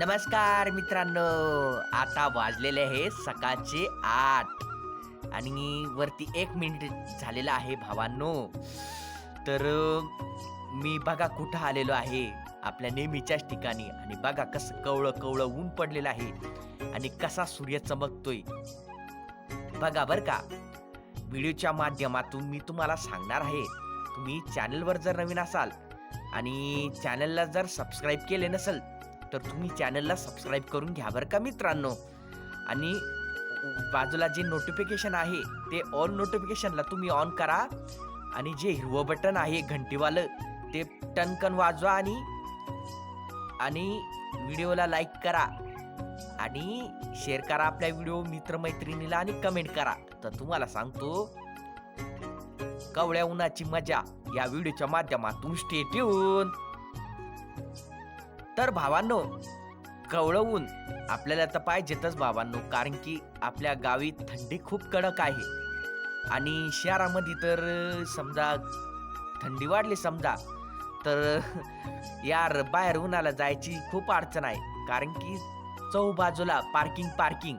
नमस्कार मित्रांनो. आता वाजलेले आहे सकाळचे आठ. आणि वरती एक मिनिट झालेलं आहे भावांनो. तर मी बघा कुठं आलेलो आहे. आपल्या नेहमीच्याच ठिकाणी. आणि बघा कसं कवळं कवळं ऊन पडलेलं आहे. आणि कसा सूर्य चमकतोय. बघा बर का. व्हिडिओच्या माध्यमातून मी तुम्हाला सांगणार आहे. तुम्ही चॅनलवर जर नवीन असाल आणि चॅनलला जर सबस्क्राईब केले नसेल तर तुम्ही चॅनलला सबस्क्राईब करून घ्या बरं का मित्रांनो. आणि बाजूला जे नोटिफिकेशन आहे ते ऑल नोटिफिकेशनला तुम्ही ऑन करा. आणि जे हिरवं बटन आहे घंटीवालं ते टनकन वाजवा आणि आणि व्हिडिओला लाईक करा. आणि शेअर करा आपल्या व्हिडिओ मित्रमैत्रिणीला आणि कमेंट करा. तर तुम्हाला सांगतो कवळ्या उन्हाची मजा या व्हिडिओच्या माध्यमातून स्टेट येऊन तर भावांनो कवळं ऊन आपल्याला तर पाहिजेतच भावांनो कारण की आपल्या गावी थंडी खूप कडक आहे. आणि शहरामध्ये तर समजा थंडी वाढली समजा तर यार बाहेर उन्हाला जायची खूप अडचण आहे. कारण की चौबाजूला पार्किंग पार्किंग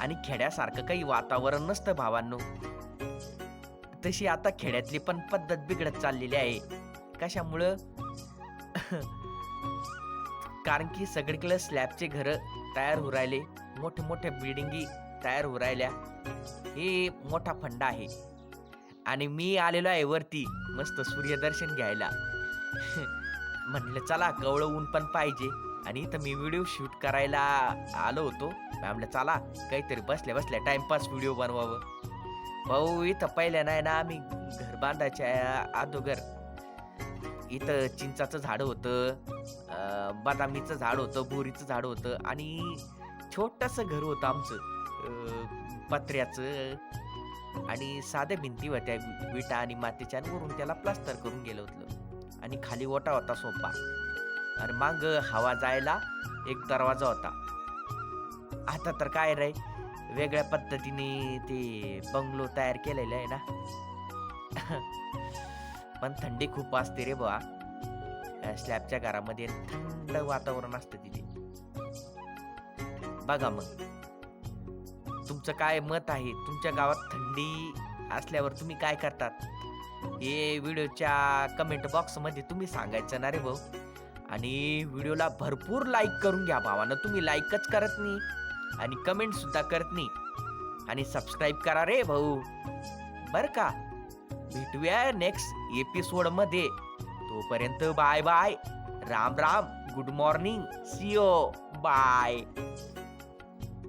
आणि खेड्यासारखं काही वातावरण नसतं भावांनो. तशी आता खेड्यातली पण पद्धत बिघडत चाललेली आहे. कशामुळं? कारण की सगळीकडे स्लॅबचे घर तयार होऊ राहिले मोठे मोठे बिल्डिंगी तयार होऊ राहिल्या. हे मोठा फंडा आहे. आणि मी आलेलो आहे वरती मस्त सूर्यदर्शन घ्यायला. म्हणलं चला कवळं ऊन पण पाहिजे. आणि इथं मी व्हिडिओ शूट करायला आलो होतो. म्हणलं चला काहीतरी बसल्या बसल्या टाइमपास व्हिडिओ बनवावं. भाऊ इथं पहिल्या नाही ना आम्ही घर बांधायच्या अगोदर इथं चिंचाचं झाड होतं बदामीचं झाड होतं बोरीचं झाड होतं आणि छोटंसं घर होतं आमचं पत्र्याचं. आणि साध्या भिंती होत्या विटा आणि मातीच्या आणि वरून त्याला प्लास्टर करून गेलं होतं. आणि खाली ओटा होता सोपा. आणि मग हवा जायला एक दरवाजा होता. आता तर काय रे वेगळ्या पद्धतीने ते बंगलो तयार केलेलं आहे ना. पण थंडी खूप असते रे बा स्लॅबच्या घरामध्ये थंड वातावरण असतं तिथे. बघा मग. तुमचं काय मत आहे? तुमच्या गावात थंडी असल्यावर तुम्ही काय करतात? हे व्हिडिओच्या कमेंट बॉक्समध्ये तुम्ही सांगायचं ना रे भाऊ. आणि व्हिडिओला भरपूर लाईक करून घ्या भावानं. तुम्ही लाईकच करत नाही आणि कमेंट सुद्धा करत नाही. आणि सबस्क्राईब करा रे भाऊ. बरं का? भेटूया नेक्स्ट एपिसोडमध्ये. तोपर्यंत bye bye Ram Ram good morning CO bye